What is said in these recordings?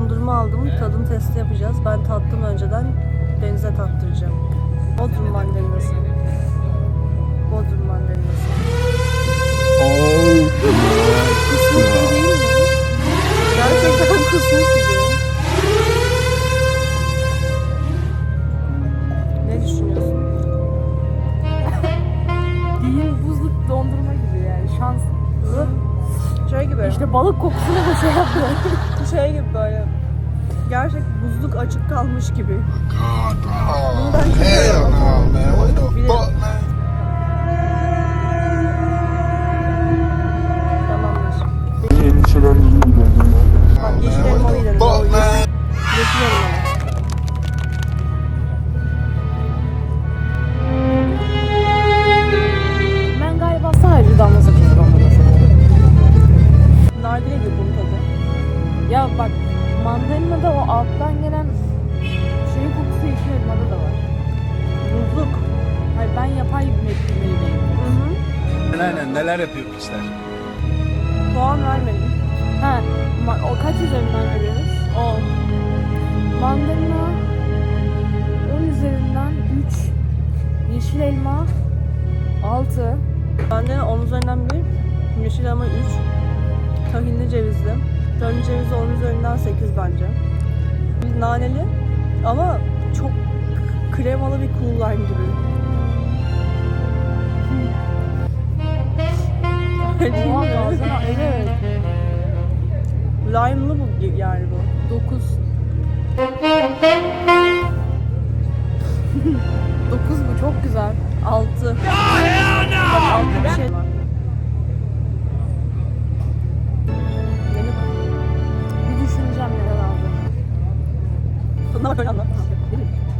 dondurma aldım. Tadım testi yapacağız. Ben tattım önceden. Denize tattıracağım. Bodrum mandalinası. Şey gibi. İşte balık kokusunu da şey yapıyor. şey gibi böyle. Gerçek buzluk açık kalmış gibi. Bunu ben mandalinada o alttan gelen şey kokusu yeşil elmada da var. Buzluk. Hayır ben yapay bir meyveyim. Hı hı. Aynen neler yapıyor pisler. Puan vermedim. Ha, ma- o kaç üzerinden veriyoruz? 10. Mandalina 10 üzerinden 3. Yeşil elma 6. Benden 10 üzerinden 1. Yeşil elma 3. Tahinli cevizli. Tahinli cevizi 10 üzerinden 8 bence. Bir naneli ama çok kremalı bir cool lime gibi. Oha evet. Lime'lı bu yani bu. 9. 9 bu çok güzel. 6. 6 bir şey var. Tadına bak öyle anlat.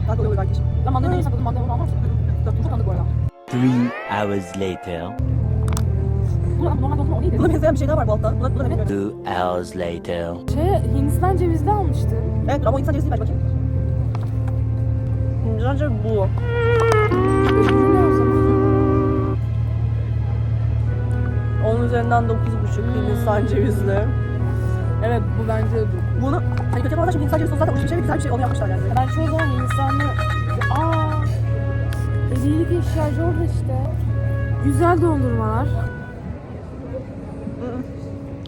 Bak oluyor kardeşim. Ben mandalina yesem dedim mandalina almaz mısın? Çok tanıdık bu arada. Three hours later. Buna benzeyen bir şey daha var bu altta. Buna, buna ne bilmiyorum. Two hours later. Şey Hindistan cevizli almıştı. Evet ama o insan cevizi ver bakayım. Hindistan cevizi bu. Öbürü ne o zaman? 10 üzerinden 9,5 Hindistan cevizli. Evet bu bence de 9. Bunu hani kötü yapanlar çünkü Hindistan cevizi zaten şey ve güzel bir şey onu yapmışlar yani. Ben çoğu zaman Hindistanlı... Aa, hediyelik eşyacı orada işte. Güzel dondurmalar.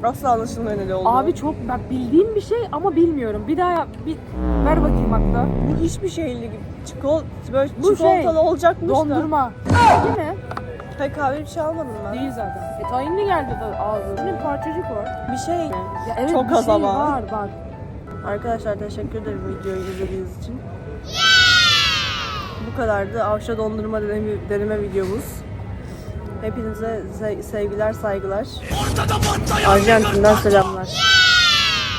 Asla anlaşılmıyor ne oldu. Abi çok bak bildiğim bir şey ama bilmiyorum. Bir daha yap. Bir, ver bakayım hatta. bu hiçbir şeyli gibi. Çikolat, böyle Bu çikolatalı şey, olacakmış da. Dondurma. Değil mi? Hayır kahve bir şey almadım ben. Değil zaten. E tahinli geldi de ağzı. Benim parçacık var. Bir şey. Ya evet Çok bir az şey ama. var bak. Arkadaşlar teşekkür ederim videoyu izlediğiniz için. Bu kadardı. Avşa dondurma deneme, deneme videomuz. Hepinize se- sevgiler, saygılar. Arjantin'den selamlar.